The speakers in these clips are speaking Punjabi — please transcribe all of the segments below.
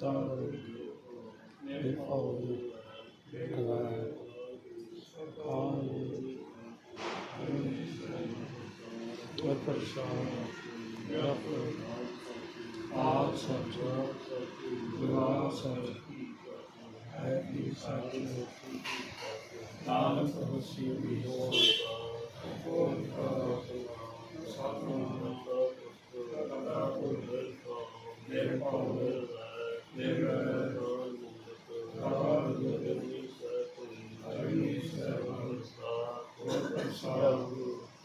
Father, before you, and I, all what the shall of all such to all such happy such Nanak Thank you.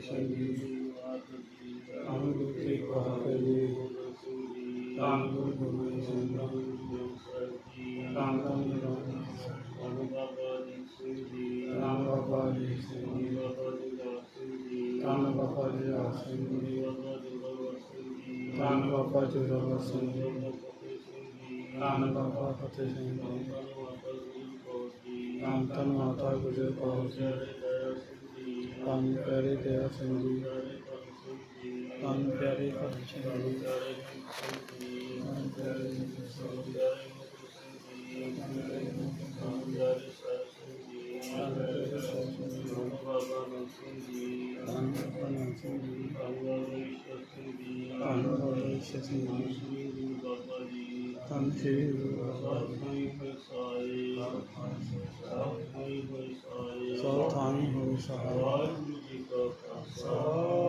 Shami أعوذ بك وحفظي تعبد من سنة تعبد من رام بابا جی سنگی رام بابا جی سنگی رام بابا جی سنگی رام بابا فتح سنگھ رام تن ماتا گجر پہنچ ਜੀ। ਧੰਨ ਪਿਆਰੇ ਦਇਆ ਸਿੰਘ ਜੀ। ਧੰਨ ਪਿਆਰੇ ਭਗਤ ਜੀ। ਧੰਨ ਪਿਆਰੇ ਸਿੰਘ ਧੰਨ ਸਿੰਘ ਜੀ। ਧੰਨ ਬਾਬਾ ਸਿੰਘ ਜੀ। ਧੰਨ ਸ੍ਰੀ ਗੁਰੂ ਬਾਬਾ ਜੀ। ਸੋ ਥਾਨੀ ਹੋਈ ਸਹਾਇ ਵਾਹਿਗੁਰੂ ਜੀ ਕਾ ਖਾਲਸਾ।